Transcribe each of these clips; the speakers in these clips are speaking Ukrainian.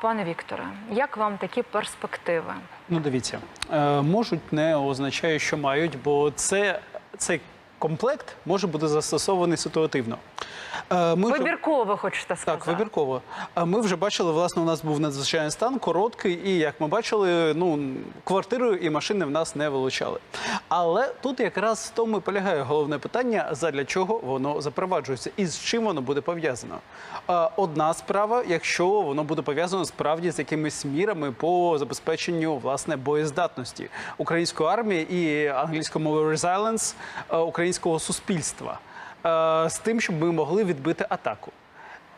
Пане Вікторе, як вам такі перспективи? Ну, дивіться, е, можуть не означає, що мають, бо це цей комплект може бути застосований ситуативно. Е, Ми Вибірково ви хочете сказати? Так, вибірково. Ми вже бачили, власне, у нас був надзвичайний стан, короткий, і як ми бачили, ну квартиру і машини в нас не вилучали. Але тут якраз в тому і полягає головне питання: задля чого воно запроваджується і з чим воно буде пов'язано. Одна справа, якщо воно буде пов'язано справді з якимись мірами по забезпеченню власне боєздатності української армії і англійською мовою resilience е, українського суспільства е, з тим, щоб ми могли відбити атаку.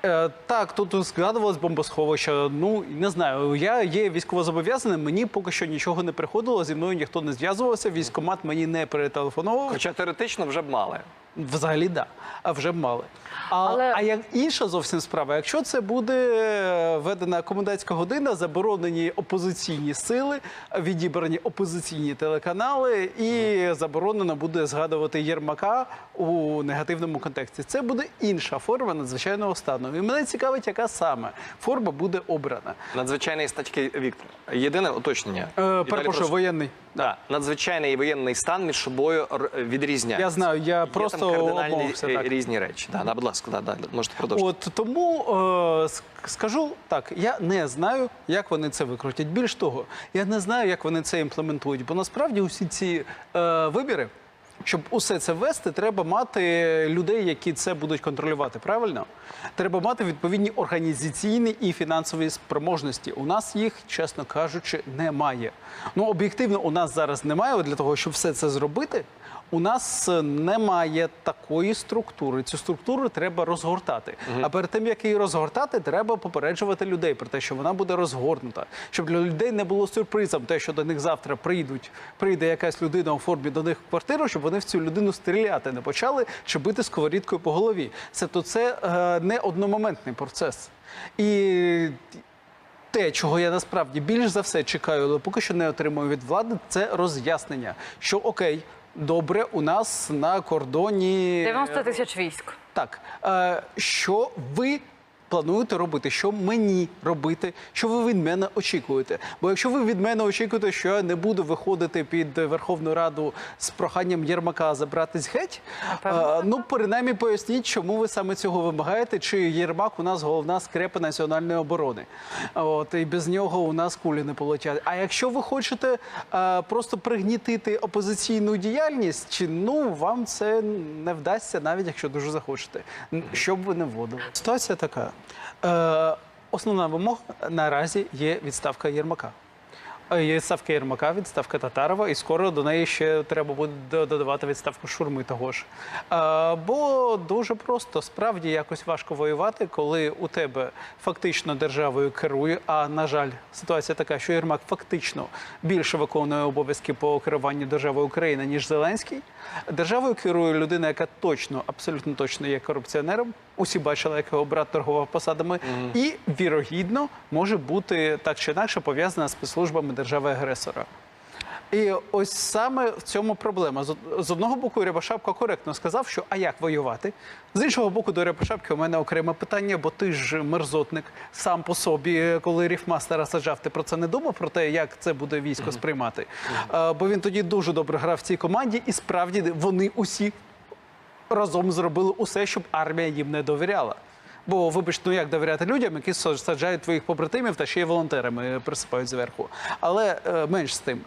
Е, так, тут згадувалось бомбосховище. Ну не знаю. Я є військовозобов'язаним. Мені поки що нічого не приходило. Зі мною ніхто не зв'язувався. Військомат мені не перетелефонував. Хоча теоретично вже б мали. Взагалі, да. А вже б мали. А, Але- а як інша зовсім справа, якщо це буде е, введена комендантська година, заборонені опозиційні сили, відібрані опозиційні телеканали, і заборонено буде згадувати Єрмака у негативному контексті. Це буде інша форма надзвичайного стану. І мене цікавить, яка саме форма буде обрана. Надзвичайний статки Віктор. Єдине уточнення. Е, перепрошую, прошу. воєнний. Да. Надзвичайний і воєнний стан між собою відрізняється. Я знаю, я Є просто там кардинальні обмовився, так. різні речі. Да, да, будь ласка, да, да, можете продовжити. От тому е, скажу так: я не знаю, як вони це викрутять. Більш того, я не знаю, як вони це імплементують. Бо насправді усі ці е, вибіри, щоб усе це ввести, треба мати людей, які це будуть контролювати. Правильно? Треба мати відповідні організаційні і фінансові спроможності. У нас їх, чесно кажучи, немає. Ну об'єктивно, у нас зараз немає для того, щоб все це зробити. У нас е, немає такої структури. Цю структуру треба розгортати. А перед тим як її розгортати, треба попереджувати людей про те, що вона буде розгорнута, щоб для людей не було сюрпризом, те, що до них завтра прийдуть, прийде якась людина у формі до них в квартиру, щоб вони в цю людину стріляти не почали чи бити сковорідкою по голові. Це то це е, не одномоментний процес. І те, чого я насправді більш за все чекаю, але поки що не отримую від влади, це роз'яснення, що окей, добре, у нас на кордоні 90 тисяч військ. так, е, що ви плануєте робити, що мені робити, що ви від мене очікуєте? Бо якщо ви від мене очікуєте, що я не буду виходити під Верховну Раду з проханням Єрмака забратись геть, Напевно, е, ну принаймні поясніть, чому ви саме цього вимагаєте, чи Єрмак у нас головна скрепа національної оборони. От і без нього у нас кулі не полетять. А якщо ви хочете е, просто пригнітити опозиційну діяльність, чи ну вам це не вдасться, навіть якщо дуже захочете, Н- що б ви не вводили. Ситуація така. Е, основна вимога наразі є відставка Єрмака. Е, Є відставка Єрмака, відставка Татарова, і скоро до неї ще треба буде додавати відставку Шурми того ж. Е, бо дуже просто справді якось важко воювати, коли у тебе фактично державою керує. А на жаль, ситуація така, що Єрмак фактично більше виконує обов'язки по керуванню державою України, ніж Зеленський. Державою керує людина, яка точно, абсолютно точно є корупціонером. Усі бачили, як його брат торгував посадами, і вірогідно може бути так чи інакше пов'язана з спецслужбами держави-агресора. І ось саме в цьому проблема. З одного боку, Рябошапка коректно сказав, що а як воювати? З іншого боку, до Рябошапки у мене окреме питання, бо ти ж мерзотник сам по собі, коли ріфмастера саджав, ти про це не думав, про те, як це буде військо сприймати. Е, Бо він тоді дуже добре грав в цій команді, і справді вони усі разом зробили усе, щоб армія їм не довіряла. Бо, вибач, ну як довіряти людям, які са- саджають твоїх побратимів та ще й волонтерами присипають зверху. Але е, менш з тим.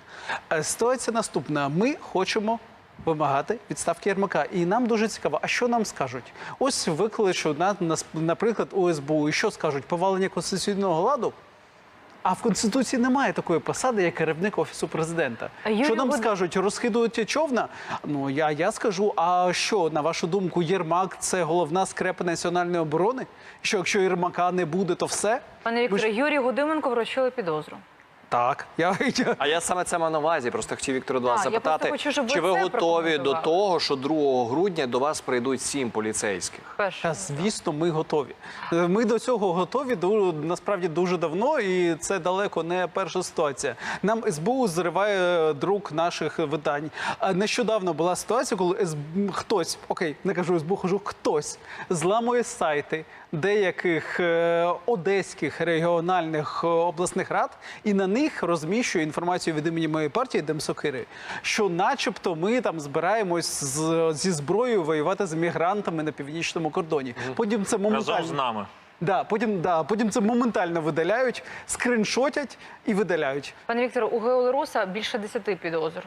Е, Ситуація наступна: ми хочемо. Вимагати відставки Єрмака, і нам дуже цікаво, а що нам скажуть? Ось викличуть на, нас- наприклад, ОСБУ, і що скажуть? Повалення конституційного ладу? А в конституції немає такої посади, як керівник офісу президента. Юрій що нам Год- скажуть, розхидують човна? Ну я, я скажу. А що на вашу думку, Єрмак це головна скрепа національної оборони? Що якщо Єрмака не буде, то все? Пане Вікторе, Ми... Юрій Гудименко вручили підозру. Так, я, А я саме це мав на увазі. Просто хотів Віктора до вас А, я просто запитати, хочу, щоб ви чи ви це готові до прокоментували. того, що 2 грудня до вас прийдуть сім поліцейських? Перше. Та, звісно, ми готові. Е, Ми до цього готові ду- насправді дуже давно, і це далеко не перша ситуація. Нам СБУ зриває друк наших видань. А нещодавно була ситуація, коли СБ... хтось, окей, не кажу СБУ, кажу хтось зламує сайти деяких е, одеських регіональних е, обласних рад і на них розміщує інформацію від імені моєї партії Демсокири, що, начебто, ми там збираємось з, зі зброєю воювати з мігрантами на північному кордоні. Потім це моментально Разом з нами. Да, потім, да, потім це моментально видаляють, скриншотять і видаляють. Пане Вікторе, у Геолеруса більше 10 підозр.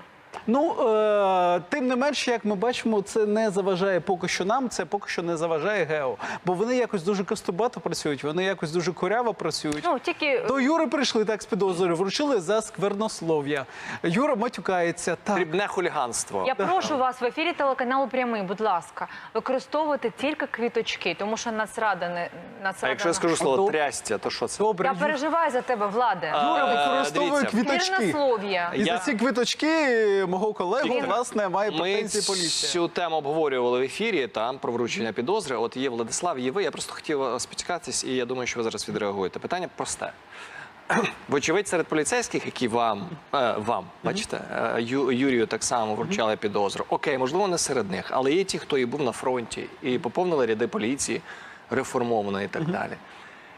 Ну е, тим не менш, як ми бачимо, це не заважає поки що нам, це поки що не заважає гео. Бо вони якось дуже костобато працюють, вони якось дуже коряво працюють. Ну тільки До Юри прийшли так з підозрою, вручили за сквернослов'я. Юра матюкається. Так, Дрібне хуліганство. я прошу вас в ефірі телеканалу Прямий, будь ласка, використовувати тільки квіточки, тому що Нацрада не Нацрада. А якщо я скажу слово трястя, то що це? добре. я переживаю за тебе, владе. Юра Е, використовує квіточки. Вірнослов'я. І за ці квіточки мого колегу власне має Ми претензії поліція. цю тему обговорювали в ефірі там про вручення підозри. От є Владислав, є ви. Я просто хотів вас і я думаю, що ви зараз відреагуєте. Питання просте. Вочевидь, серед поліцейських, які вам, е, вам бачите, е, Ю, Юрію так само вручали підозру. Окей, можливо, не серед них, але є ті, хто і був на фронті, і поповнили ряди поліції, реформовано і так далі.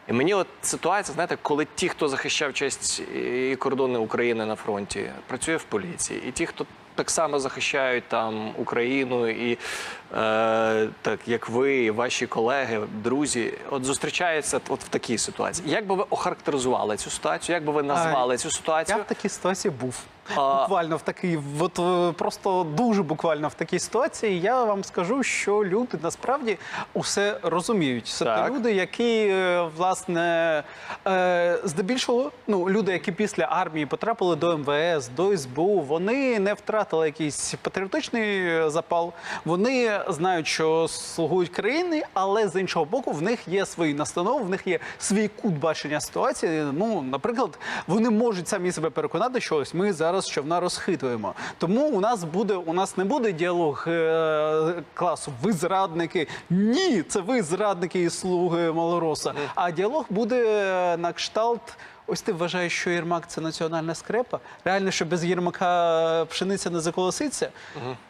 І мені от ситуація, знаєте, коли ті, хто захищав честь і кордони України на фронті, працює в поліції, і ті, хто так само захищають там Україну, і е, так як ви, і ваші колеги, друзі, от зустрічаються от в такій ситуації. Як би ви охарактеризували цю ситуацію? Як би ви назвали цю ситуацію? Я в такій ситуації був. Буквально в такий, от е, просто дуже буквально в такій ситуації. Я вам скажу, що люди насправді усе розуміють. Це Так. люди, які е, власне е, здебільшого, ну люди, які після армії потрапили до МВС, до СБУ, вони не втратили якийсь патріотичний запал. Вони знають, що слугують країни, але з іншого боку, в них є свої настанови, в них є свій кут бачення ситуації. Ну, наприклад, вони можуть самі себе переконати, що ось ми зараз човна розхитуємо. Тому у нас буде у нас не буде діалог е, класу Ви зрадники. Ні, це ви зрадники і слуги Малороса. А діалог буде е, на кшталт. Ось ти вважаєш, що Єрмак це національна скрепа? Реально, що без Єрмака пшениця не заколоситься?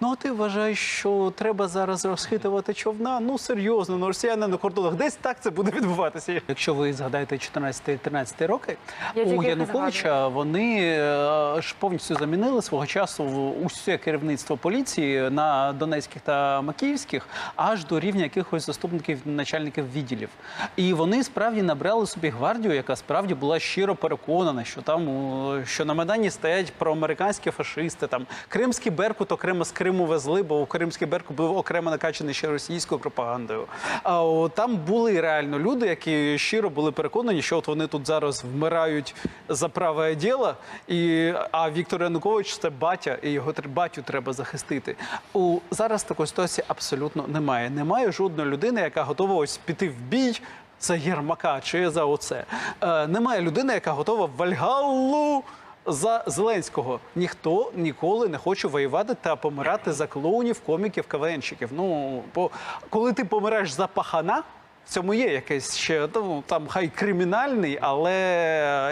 Ну, а ти вважаєш, що треба зараз розхитувати човна? Ну серйозно, ну росіяни на кордонах. Десь так це буде відбуватися. Якщо ви згадаєте 14-13 роки, Я у Януковича вони е, ж повністю замінили свого часу в- усе керівництво поліції на донецьких та макіївських, аж до рівня якихось заступників начальників відділів. І вони справді набрали собі гвардію, яка справді була щиро переконана, що там що на Майдані стоять проамериканські фашисти. Там Кримський Беркут окремо з Криму везли, бо Кримський Беркут був окремо накачаний ще російською пропагандою. А о, там були реально люди, які щиро були переконані, що от вони тут зараз вмирають за праве діло, і а Віктор Янукович це батя, і його батю треба захистити. У зараз такої ситуації абсолютно немає. Немає жодної людини, яка готова ось піти в бій. За Єрмака чи за оце. Е, немає людини, яка готова Вальгаллу за Зеленського. Ніхто ніколи не хоче воювати та помирати за клоунів, коміків, КВНщиків. Ну, бо коли ти помираєш за пахана, в цьому є якесь ще ну, там хай кримінальний, але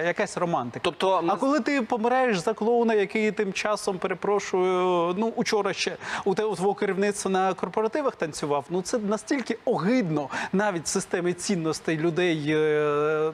якась романтика. Тобто, ми- а коли ти помираєш за клоуна, який тим часом перепрошую, ну учора ще у те у твого керівництва на корпоративах танцював, ну це настільки огидно навіть в системі цінностей людей. е,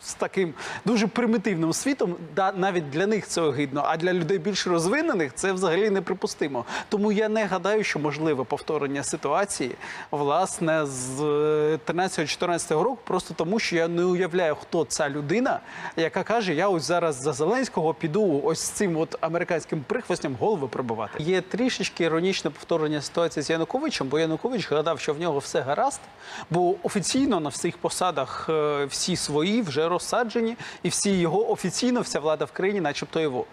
З таким дуже примітивним світом, да, навіть для них це огидно, а для людей більш розвинених це взагалі неприпустимо. Тому я не гадаю, що можливе повторення ситуації власне з е, 13-14 року, просто тому що я не уявляю, хто ця людина, яка каже: я ось зараз за Зеленського піду ось цим от американським прихвостням голови пробивати. Є трішечки іронічне повторення ситуації з Януковичем, бо Янукович гадав, що в нього все гаразд, бо офіційно на всіх посадах е, всі свої вже розсаджені, і всі його офіційно вся влада в країні, начебто його.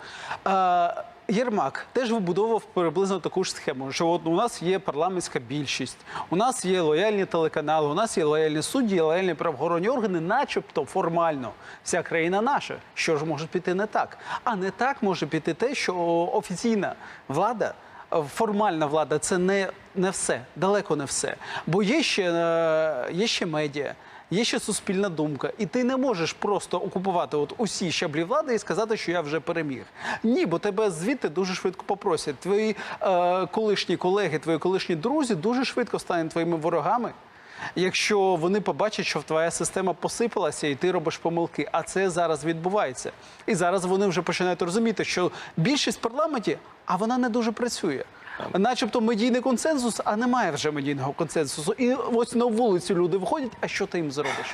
Е, Єрмак теж вибудовував приблизно таку ж схему, що от у нас є парламентська більшість, у нас є лояльні телеканали, у нас є лояльні судді, лояльні правоохоронні органи, начебто формально вся країна наша. Що ж може піти не так? А не так може піти те, що офіційна влада. Формальна влада це не, не все, далеко не все. Бо є ще, е, є ще медіа, є ще суспільна думка, і ти не можеш просто окупувати от усі щаблі влади і сказати, що я вже переміг. Ні, бо тебе звідти дуже швидко попросять. Твої е, колишні колеги, твої колишні друзі дуже швидко стануть твоїми ворогами. Якщо вони побачать, що твоя система посипалася і ти робиш помилки, а це зараз відбувається. І зараз вони вже починають розуміти, що більшість в парламенті, а вона не дуже працює. Начебто медійний консенсус, а немає вже медійного консенсусу. І ось на вулицю люди виходять, а що ти їм зробиш?